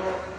ਬੰਦ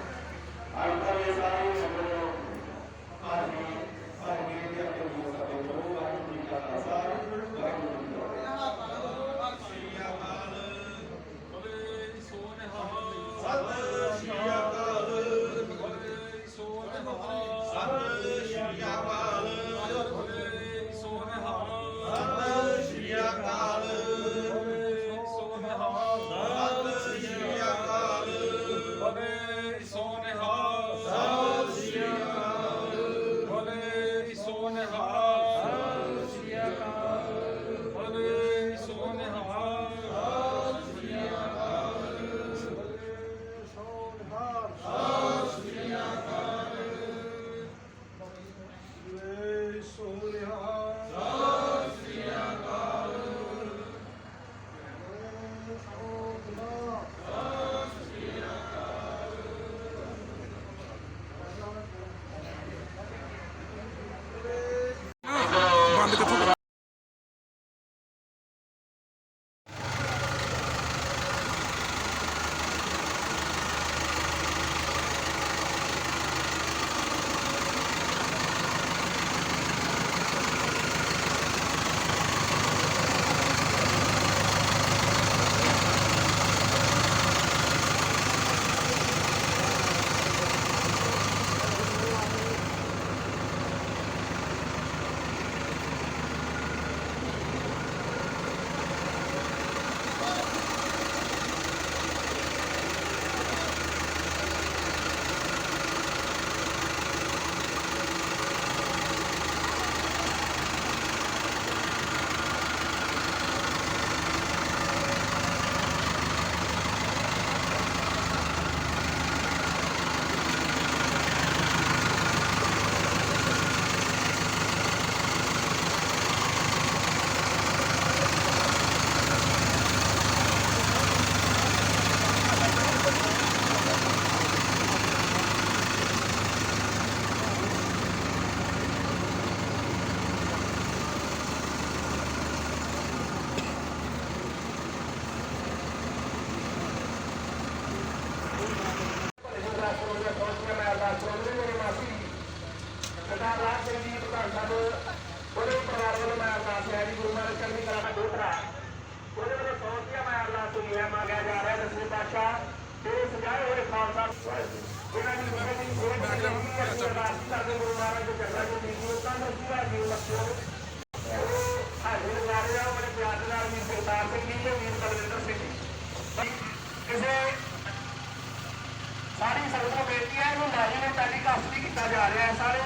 ਸਾਰੀ ਸੰਗਤ ਨੂੰ ਬੇਨਤੀ ਹੈ ਇਹਨੂੰ ਲਾਜੀ ਨੇ ਟੈਲੀਕਾਸਟ ਵੀ ਕੀਤਾ ਜਾ ਰਿਹਾ ਹੈ ਸਾਰੇ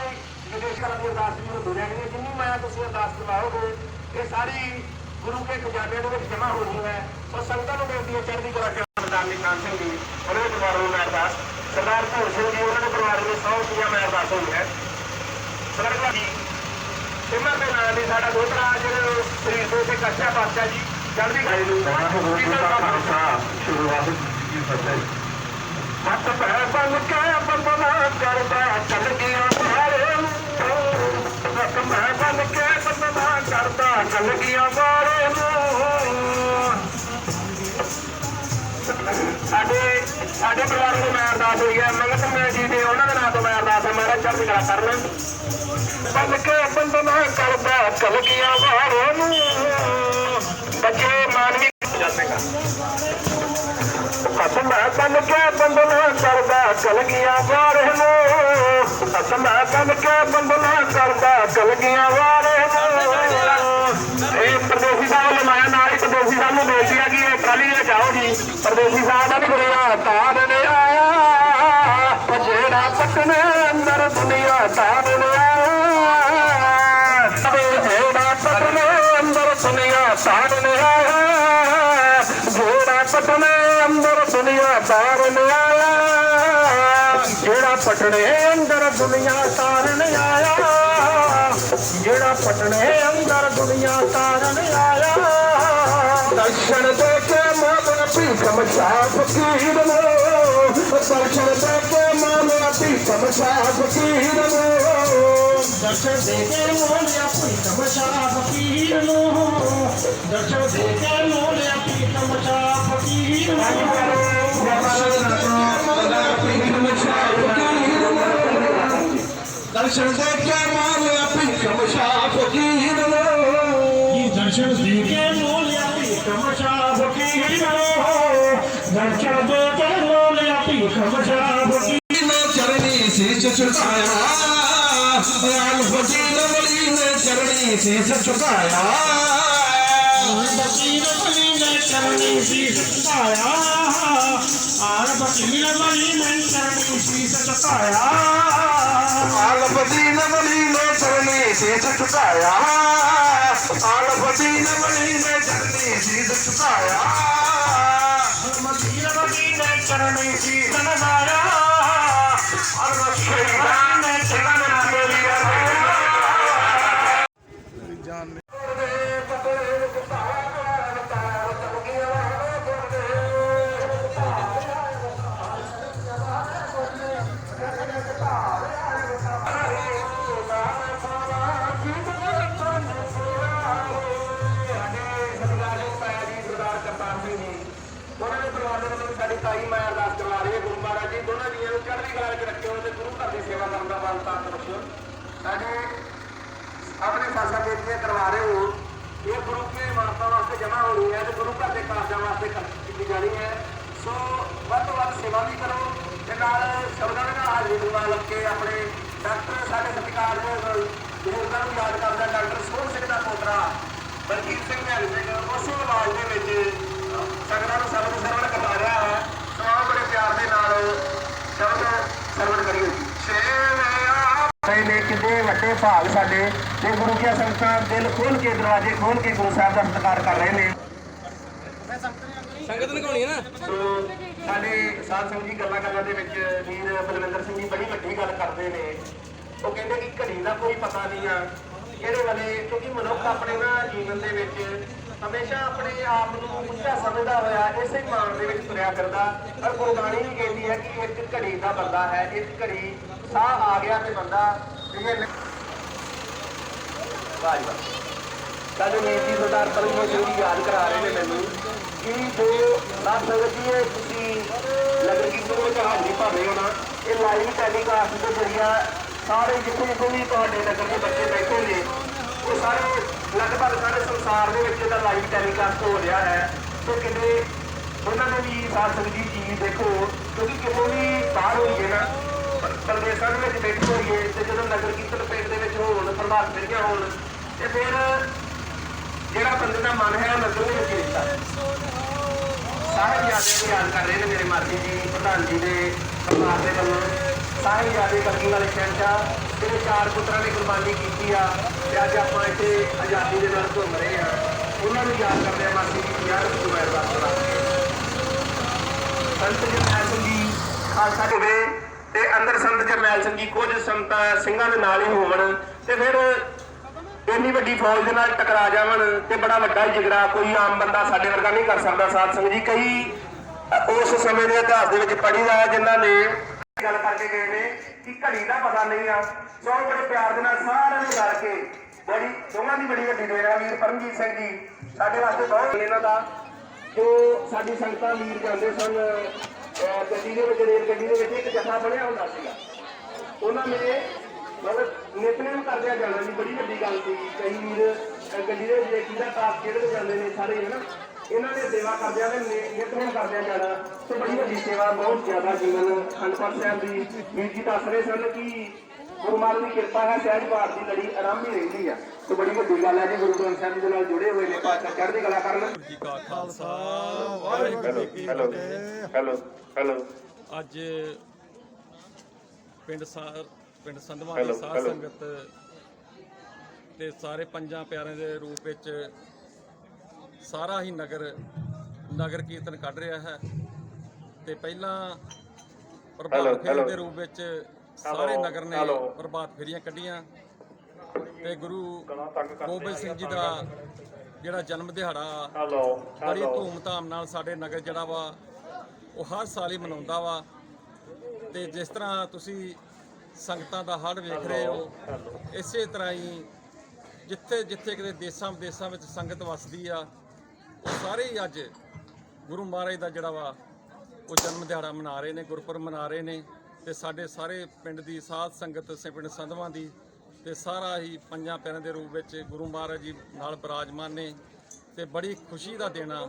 ਵਿਦੇਸ਼ਾਂ ਦੀ ਅਰਦਾਸ ਵੀ ਹੁੰਦੀ ਰਹਿਣੀ ਹੈ ਜਿੰਨੀ ਮਾਇਆ ਤੁਸੀਂ ਅਰਦਾਸ ਕਰਵਾਓਗੇ ਇਹ ਸਾਰੀ ਗੁਰੂ ਕੇ ਖਜ਼ਾਨੇ ਦੇ ਵਿੱਚ ਜਮ੍ਹਾਂ ਹੋਣੀ ਹੈ। ਸੋ ਸੰਗਤਾਂ ਨੂੰ ਬੇਨਤੀ ਹੈ ਚੜ੍ਹਦੀ ਕਲਾ ਦਾ ਨਿਸ਼ਾਨ ਸਿੰਘ ਜੀ ਉਹਨਾਂ ਦੇ ਪਰਿਵਾਰ ਨੂੰ ਮੈਂ ਅਰਦਾਸ। ਸਰਦਾਰ ਭੋਲ ਸਿੰਘ ਜੀ ਉਹਨਾਂ ਦੇ ਪਰਿਵਾਰ ਨੂੰ ਸੌ ਰੁਪਇਆ ਮੈਂ ਅਰਦਾਸ ਹੋਈ ਹੈ। ਸਰਦਾਰ ਜੀ ਸਿਮਰ ਦੇ ਨਾਲ ਦੀ ਸਾਡਾ ਦੋਤਰਾ ਜਿਹੜੇ ਸਰੀਰ ਦੇ ਉੱਤੇ ਕੱਚਾ ਪਾਤਸ਼ਾਹ ਜੀ ਚੜ੍ਹਦੀ ਕਲਾ ਨੂੰ ਜੀ ਸ਼ੁਰੂ ਫਤਿਹ ਹੱਥ ਬਨ ਕੇ ਬੰਦਨਾ ਕਰਦਾ ਚੱਲ ਗਿਆ ਮਾਰੇ ਨੂੰ ਹੱਥ ਮੈਂ ਬਨ ਕੇ ਬੰਦਨਾ ਕਰਦਾ ਚੱਲ ਗਿਆ ਮਾਰੇ ਨੂੰ ਸਾਡੇ ਪਰਿਵਾਰ ਨੂੰ ਮੈਂ ਅਰਦਾਸ ਹੋਈ ਹੈ ਮੰਗਤ ਸਿੰਘ ਜੀ ਦੇ ਉਹਨਾਂ ਦੇ ਨਾਂ ਤੋਂ ਮੈਂ ਅਰਦਾਸ ਹੈ ਮਹਾਰਾਜ ਚੜ੍ਹਦੀ ਕਲਾ ਕਰਨ। ਬਨ ਕੇ ਬੰਦਨਾ ਕਰਦਾ ਚੱਲ ਗਿਆ ਮਾਰੇ ਨੂੰ। ਬੱਚੇ ਮਾਨਵੀ ਜਾਂਦੇ ਕਾ ਅਸਮਾ ਬਨ ਕੇ ਬੰਦਨਾ ਕਰਦਾ ਚਲ ਗਿਆ ਵਾਰੇ ਨੂੰ। ਅਸਮਾ ਬਨ ਕੇ ਬੰਦਨਾ ਕਰਦਾ ਚਲ ਗਿਆ ਵਾਰੇ ਇਹ ਪ੍ਰਦੇਸੀ ਸਾਹਿਬ ਲਮਾਇਆ ਨਾਲ ਹੀ ਪ੍ਰਦੇਸੀ ਸਾਹਿਬ ਨੂੰ ਬੇਨਤੀ ਆ ਕਿ ਇਹ ਟਰਾਲੀ ਲੈ ਜਾਓ ਜੀ। ਪ੍ਰਦੇਸੀ ਸਾਹਿਬ ਦਾ ਵੀ ਗੁਰਿਆ ਤਾਰ ਨੇ ਆਇਆ। ਜਿਹੜਾ ਪਟਨੇ ਅੰਦਰ ਦੁਨੀਆ ਤਾਰ ਨੇ ਆਇਆ। ਜਿਹੜਾ ਪਟਨੇ ਅੰਦਰ ਦੁਨੀਆ ਤਾਰ ਨੇ ਆਇਆ। ਤਾਰਨ ਆਇਆ ਜਿਹੜਾ ਪਟਣੇ ਅੰਦਰ ਦੁਨੀਆ ਤਾਰਨ ਆਇਆ ਜਿਹੜਾ ਪਟਣੇ ਅੰਦਰ ਦੁਨੀਆ ਤਾਰਨ ਆਇਆ ਦਰਸ਼ਨ ਦੇ ਕੇ ਮਾਮਾ ਭੀਖਮ ਸ਼ਾਹ ਫਕੀਰ ਨੂੰ, ਦਰਸ਼ਨ ਦੇ ਕੇ ਮਾਮਾ ਭੀਖਮ ਸ਼ਾਹ ਫਕੀਰ ਨੂੰ, ਦਰਸ਼ਨ ਦੇ ਕੇ ਮੋਲਿਆ ਭੀਖਮ ਸ਼ਾਹ ਫਕੀਰ ਨੂੰ, ਦਰਸ਼ਨ ਦੇ ਕੇ ਮੋਲਿਆ ਭੀਖਮ ਸ਼ਾਹ ਫਕੀਰ ਨੂੰ। ਦਰਸ਼ਨ ਦੇ ਕੇ ਮੋਲ ਆਪੀ ਕਮਸ਼ਾ ਫਕੀਰ ਲੋ ਇਹ ਦਰਸ਼ਨ ਦੇ ਕੇ ਮੋਲ ਆਪੀ ਕਮਸ਼ਾ ਫਕੀਰ ਲੋ ਦਰਸ਼ਨ ਦੇ ਕੇ ਮੋਲ ਆਪੀ ਕਮਸ਼ਾ ਫਕੀਰ ਲੋ ਚਰਨੀ ਸੀਸ ਝੁਕਾਇਆ ਆਲ ਫਕੀਰ ਵਲੀ ਨੇ ਚਰਨੀ ਸੀਸ ਝੁਕਾਇਆ ਫਕੀਰ ਬਲੀ ਨੇ ਚਰਨੀ ਸੀਸ ਝੁਕਾਇਆ ਆਰ ਫਕੀਰ ਬਲੀ ਨੇ ਚਰਨੀ ਸੀਸ ਝੁਕਾਇਆ ਆਲ ਫਕੀਰ ਵਲੀ ਨੇ ਚਰਨੀ ਸੀਸ ਝੁਕਾਇਆ ਆਲ ਫਕੀਰ ਵਲੀ ਸਾਡੇ ਆਪਣੇ ਸਾਸਾ ਬੇਟੀਆਂ ਕਰਵਾ ਰਹੇ ਹੋ। ਇਹ ਗੁਰੂ ਕੇ ਮਾਨਤਾ ਵਾਸਤੇ ਜਮ੍ਹਾਂ ਹੋਣੀ ਹੈ ਤੇ ਗੁਰੂ ਘਰ ਦੇ ਕਾਰਜਾਂ ਵਾਸਤੇ ਕੀਤੀ ਜਾਣੀ ਹੈ। ਸੋ ਵੱਧ ਤੋਂ ਵੱਧ ਸੇਵਾ ਵੀ ਕਰੋ ਤੇ ਨਾਲ ਸ਼ਬਦਾਂ ਦੇ ਨਾਲ ਹਾਜ਼ਰੀ ਦਿਵਾ ਲੱਗ ਕੇ ਆਪਣੇ ਡਾਕਟਰ ਸਾਡੇ ਸਤਿਕਾਰ ਦੇ ਬਜ਼ੁਰਗਾਂ ਨੂੰ ਯਾਦ ਕਰਦਾ ਡਾਕਟਰ ਸੋਹਣ ਸਿੰਘ ਦਾ ਪੋਤਰਾ ਬਲਜੀਤ ਸਿੰਘ ਨਿਹੰਗ ਸਿੰਘ, ਉਸੇ ਆਵਾਜ਼ ਦੇ ਵਿੱਚ ਸਗਰਾਂ ਨੂੰ ਸ਼ਬਦ ਸਰਵਣ ਕਰਵਾ ਰਿਹਾ ਹੈ ਸੋ ਆਓ ਬੜੇ ਪਿਆਰ ਦੇ ਨਾਲ ਸ਼ਬਦ ਸਰਵਣ ਕਰੀਏ ਨੇ ਕਿੰਨੇ ਵੱਡੇ ਭਾਗ ਸਾਡੇ ਤੇ ਗੁਰੂ ਕੀ ਸੰਗਤਾਂ ਦਿਲ ਖੋਲ ਕੇ ਦਰਵਾਜ਼ੇ ਖੋਲ ਕੇ ਗੁਰੂ ਸਾਹਿਬ ਦਾ ਸਤਿਕਾਰ ਕਰ ਰਹੇ ਨੇ। ਸੰਗਤ ਲਗਾਉਣੀ ਹੈ ਨਾ? ਸਾਡੇ ਸਾਧ ਸੰਗਤ ਜੀ ਗੱਲਾਂ ਗੱਲਾਂ ਦੇ ਵਿੱਚ ਵੀਰ ਬਲਵਿੰਦਰ ਸਿੰਘ ਜੀ ਬੜੀ ਵੱਡੀ ਗੱਲ ਕਰਦੇ ਨੇ। ਉਹ ਕਹਿੰਦੇ ਕਿ ਘੜੀ ਦਾ ਕੋਈ ਪਤਾ ਨਹੀਂ ਆ। ਕਿਹੜੇ ਵੇਲੇ ਕਿਉਂਕਿ ਮਨੁੱਖ ਆਪਣੇ ਨਾ ਜੀਵਨ ਦੇ ਵਿੱਚ ਹਮੇਸ਼ਾ ਆਪਣੇ ਆਪ ਨੂੰ ਉੱਚਾ ਸਮਝਦਾ ਹੋਇਆ ਇਸੇ ਮਾਨ ਦੇ ਵਿੱਚ ਤੁਰਿਆ ਫਿਰਦਾ। ਪਰ ਗੁਰਬਾਣੀ ਵੀ ਕਹਿੰਦੀ ਹੈ ਕਿ ਇੱਕ ਘੜੀ ਦਾ ਬੰਦਾ ਹੈ ਇੱਕ ਘੜੀ ਸਾਹ ਆ ਗਿਆ ਤੇ ਬੰਦਾ ਇਹ ਵਾਹ ਵਾਹ ਸਾਡੇ ਵੀਰ ਜੀ ਸਰਦਾਰ ਪਰਮੇਸ਼ਰ ਸਿੰਘ ਯਾਦ ਕਰਾ ਰਹੇ ਨੇ ਮੈਨੂੰ ਕਿ ਜੋ ਸਾਧ ਜੀ ਇਹ ਤੁਸੀਂ ਨਗਰ ਕੀਰਤਨ ਵਿੱਚ ਹਾਜ਼ਰੀ ਭਾਵੇਂ ਹੋਣਾ, ਇਹ ਲਾਈਵ ਟੈਲੀਕਾਸਟ ਦੇ ਜ਼ਰੀਆ ਸਾਰੇ ਜਿੱਥੇ ਜਿੱਥੇ ਵੀ ਤੁਹਾਡੇ ਨਗਰ ਦੇ ਬੱਚੇ ਬੈਠੇ ਨੇ, ਉਹ ਸਾਰੇ ਲਗਭਗ ਸਾਰੇ ਸੰਸਾਰ ਦੇ ਵਿੱਚ ਇਹਦਾ ਲਾਈਵ ਟੈਲੀਕਾਸਟ ਹੋ ਰਿਹਾ ਹੈ। ਤੇ ਕਿਤੇ ਉਹਨਾਂ ਨੇ ਵੀ ਸਾਧ ਸੰਗਤ ਜੀ ਜੀ ਦੇਖੋ, ਕਿਉਂਕਿ ਕਿਤੇ ਵੀ ਬਾਹਰ ਹੋਈਏ ਨਾ ਪਰ- ਪ੍ਰਦੇਸ਼ਾਂ ਦੇ ਵਿੱਚ ਬੈਠੇ ਹੋਈਏ ਤੇ ਜਦੋਂ ਨਗਰ ਕੀਰਤਨ ਪਿੰਡ ਦੇ ਵਿੱਚ ਹੋਣ, ਪ੍ਰਭਾਤ ਫੇਰੀਆਂ ਹੋਣ ਤੇ ਫਿਰ ਜਿਹੜਾ ਬੰਦੇ ਦਾ ਮਨ ਹੈ ਉਹ ਨਗਰ ਵਿੱਚ ਹੀ ਸਾਹਿਬ ਯਾਦੇ ਨੂੰ ਯਾਦ ਕਰ ਰਹੇ ਨੇ ਮੇਰੇ ਮਾਰਜੀ ਜੀ, ਪ੍ਰਧਾਨ ਜੀ ਦੇ ਪਰਿਵਾਰ ਦੇ ਵੱਲੋਂ। ਸਾਹਿਬ ਯਾਦੇ ਕਲਗੀ ਵਾਲੇ ਸ਼ਹਿਨਸ਼ਾਹ ਜਿਹੜੇ ਚਾਰ ਪੁੱਤਰਾਂ ਨੇ ਕੁਰਬਾਨੀ ਕੀਤੀ ਆ, ਤੇ ਅੱਜ ਆਪਾਂ ਇੱਥੇ ਆਜ਼ਾਦੀ ਦੇ ਨਾਲ ਘੁੰਮ ਰਹੇ ਆ। ਉਹਨਾਂ ਨੂੰ ਯਾਦ ਕਰਦੇ ਆ ਮਾਸੀ ਜੀ ਯਾਦ ਨੂੰ ਅਰਦਾਸ ਸੰਤ ਜਰਨੈਲ ਸਿੰਘ ਜੀ, ਖਾਲਸਾ ਹੋਵੇ ਤੇ ਅੰਦਰ ਸੰਤ ਜਰਨੈਲ ਸਿੰਘ ਜੀ, ਕੁਝ ਸੰਤ ਸਿੰਘਾਂ ਦੇ ਨਾਲ ਹੀ ਹੋਵਣ, ਤੇ ਫਿਰ ਇੰਨੀ ਵੱਡੀ ਫੌਜ ਦੇ ਨਾਲ ਟਕਰਾ ਜਾਵਣ ਤੇ ਬੜਾ ਵੱਡਾ ਜਿਗਰਾ ਕੋਈ ਆਮ ਬੰਦਾ ਸਾਡੇ ਵਰਗਾ ਨਹੀਂ ਕਰ ਸਕਦਾ, ਸਾਧ ਸੰਗਤ ਜੀ। ਕਈ ਉਸ ਸਮੇਂ ਦੇ ਇਤਿਹਾਸ ਦੇ ਵਿੱਚ ਪੜ੍ਹੀ ਹੈ ਜਿਨ੍ਹਾਂ ਨੇ ਗੱਲ ਕਰਕੇ ਗਏ ਨੇ ਕਿ ਘੜੀ ਦਾ ਪਤਾ ਨਹੀਂ ਆ। ਸੋ ਬੜੇ ਪਿਆਰ ਦੇ ਨਾਲ ਸਾਰਿਆਂ ਨੂੰ ਰਲ ਕੇ ਬੜੀ, ਦੋਵਾਂ ਦੀ ਬੜੀ ਵੱਡੀ ਡੇਰਾ ਵੀਰ ਪਰਮਜੀਤ ਸਿੰਘ ਜੀ। ਸਾਡੇ ਵਾਸਤੇ ਬਹੁਤ ਇਹਨਾਂ ਦਾ, ਜੋ ਸਾਡੀ ਸੰਗਤਾਂ ਵੀਰ ਜਾਂਦੇ ਸਨ। ਗੱਡੀ ਦੇ ਵਿੱਚ, ਰੇਲ ਗੱਡੀ ਦੇ ਵਿੱਚ ਇੱਕ ਜਥਾ ਬਣਿਆ ਹੁੰਦਾ ਸੀਗਾ। ਉਹਨਾਂ ਨੇ ਮਤਲਬ ਨਿਤਨੇਮ ਕਰਦਿਆਂ ਜਾਣਾ ਜੀ ਬੜੀ ਵੱਡੀ ਗੱਲ ਸੀ ਕਈ ਵੀਰ ਗੱਡੀ ਦੇ ਵਿੱਚ ਕਿਹਦਾ ਟਾਪ ਖੇਡਦੇ ਜਾਂਦੇ ਨੇ ਸਾਰੇ ਹਨਾ? ਇਹਨਾਂ ਨੇ ਸੇਵਾ ਕਰਦਿਆਂ ਨੇ ਨਿ- ਨਿਤਨੇਮ ਕਰਦਿਆਂ ਜਾਣਾ। ਤੇ ਬੜੀ ਵੱਡੀ ਸੇਵਾ ਬਹੁਤ ਜ਼ਿਆਦਾ ਜੀਵਨ ਖੰਡਪੜ ਸਾਹਿਬ ਦੀ। ਵੀਰ ਜੀ ਦੱਸ ਰਹੇ ਸਨ ਕਿ ਗੁਰੂ ਦੀ ਕਿਰਪਾ ਹੈ ਸਹਿਜ ਪਾਠ ਦੀ ਲੜੀ ਆਰਾਮ ਹੀ ਰਹਿੰਦੀ ਆ। ਤੇ ਬੜੀ ਵੱਡੀ ਗੱਲ ਹੈ ਜੀ ਗੁਰੂ ਗ੍ਰੰਥ ਸਾਹਿਬ ਜੀ ਦੇ ਨਾਲ ਜੁੜੇ ਹੋਏ ਨੇ ਪਾਤਸ਼ਾਹ ਚੜ੍ਹਦੀ ਕਲਾ ਕਰਨ। ਜੀ ਕਾ ਖਾਲਸਾ ਵਾਹਿਗੁਰੂ ਜੀ ਕੀ ਫਤਿਹ। Hello hello. ਅੱਜ ਪਿੰਡ ਸਾਰ ਪਿੰਡ ਸੰਧਵਾ ਦੀ ਸਾਧ. ਸੰਗਤ ਤੇ ਸਾਰੇ ਪੰਜਾਂ ਪਿਆਰਿਆਂ ਦੇ ਰੂਪ ਵਿੱਚ ਸਾਰਾ ਹੀ ਨਗਰ ਨਗਰ ਕੀਰਤਨ ਕੱਢ ਰਿਹਾ ਹੈ ਤੇ ਪਹਿਲਾਂ ਪ੍ਰਭਾਤ ਫੇਰੀ. ਦੇ ਰੂਪ ਵਿੱਚ ਸਾਰੇ ਨਗਰ ਨੇ. ਪ੍ਰਭਾਤ ਫੇਰੀਆਂ ਕੱਢੀਆਂ ਤੇ ਗੁਰੂ ਗੋਬਿੰਦ ਸਿੰਘ ਜੀ ਦਾ ਜਿਹੜਾ ਜਨਮ ਦਿਹਾੜਾ ਬੜੀ ਧੂਮ-ਧਾਮ ਨਾਲ ਸਾਡੇ ਨਗਰ ਜਿਹੜਾ ਵਾ ਉਹ ਹਰ ਸਾਲ ਹੀ ਮਨਾਉਂਦਾ ਵਾ ਤੇ ਜਿਸ ਤਰ੍ਹਾਂ ਤੁਸੀਂ ਸੰਗਤਾਂ ਦਾ ਹੜ ਵੇਖ ਰਹੇ ਹੋ। ਇਸੇ ਤਰ੍ਹਾਂ ਹੀ ਜਿੱਥੇ ਜਿੱਥੇ ਕਿਤੇ ਦੇਸਾਂ ਵਿਦੇਸਾਂ ਵਿੱਚ ਸੰਗਤ ਵਸਦੀ ਆ, ਉਹ ਸਾਰੇ ਹੀ ਅੱਜ ਗੁਰੂ ਮਹਾਰਾਜ ਦਾ ਜਿਹੜਾ ਵਾ, ਉਹ ਜਨਮ ਦਿਹਾੜਾ ਮਨਾ ਰਹੇ ਨੇ, ਗੁਰਪੁਰਬ ਮਨਾ ਰਹੇ ਨੇ ਤੇ ਸਾਡੇ ਸਾਰੇ ਪਿੰਡ ਦੀ ਸਾਧ ਸੰਗਤ, ਸੇ ਪਿੰਡ ਸੰਧਵਾਂ ਦੀ ਤੇ ਸਾਰਾ ਹੀ ਪੰਜਾਂ ਪਿਆਰਿਆਂ ਦੇ ਰੂਪ ਵਿੱਚ ਗੁਰੂ ਮਹਾਰਾਜ ਜੀ ਨਾਲ ਬਰਾਜਮਾਨ ਨੇ ਤੇ ਬੜੀ ਖੁਸ਼ੀ ਦਾ ਦਿਨ ਆ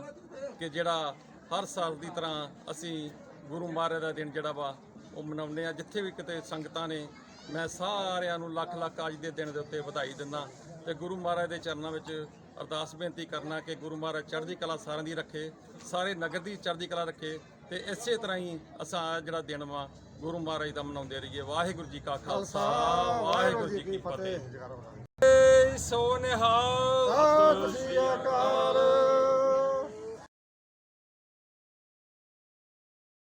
ਕਿ ਜਿਹੜਾ ਹਰ ਸਾਲ ਦੀ ਤਰ੍ਹਾਂ ਅਸੀਂ ਗੁਰੂ ਮਹਾਰਾਜ ਦਾ ਦਿਨ ਜਿਹੜਾ ਵਾ ਉਹ ਮਨਾਉਂਦੇ ਆ। ਜਿੱਥੇ ਵੀ ਕਿਤੇ ਸੰਗਤਾਂ ਨੇ ਮੈਂ ਸਾਰਿਆਂ ਨੂੰ ਲੱਖ ਲੱਖ ਅੱਜ ਦੇ ਦਿਨ ਦੇ ਉੱਤੇ ਵਧਾਈ ਦਿੰਦਾ। ਤੇ ਗੁਰੂ ਮਹਾਰਾਜ ਦੇ ਚਰਨਾਂ ਵਿੱਚ ਅਰਦਾਸ ਬੇਨਤੀ ਕਰਨਾ ਕਿ ਗੁਰੂ ਮਹਾਰਾਜ ਚੜ੍ਹਦੀ ਕਲਾ ਸਾਰਿਆਂ ਦੀ ਰੱਖੇ ਸਾਰੇ ਨਗਰ ਦੀ ਚੜ੍ਹਦੀ ਕਲਾ ਰੱਖੇ। ਤੇ ਇਸੇ ਤਰ੍ਹਾਂ ਹੀ ਅਸਾਂ ਜਿਹੜਾ ਦਿਨ ਵਾ ਗੁਰੂ ਮਹਾਰਾਜ ਦਾ ਮਨਾਉਂਦੇ ਰਹੀਏ। ਵਾਹਿਗੁਰੂ ਜੀ ਕਾ ਖਾਲਸਾ ਵਾਹਿਗੁਰੂ ਜੀ ਕੀ ਫਤਿਹ। ਏ ਸੋ ਨਿਹਾਲ ਸਤਿ ਸ੍ਰੀ ਅਕਾਲ।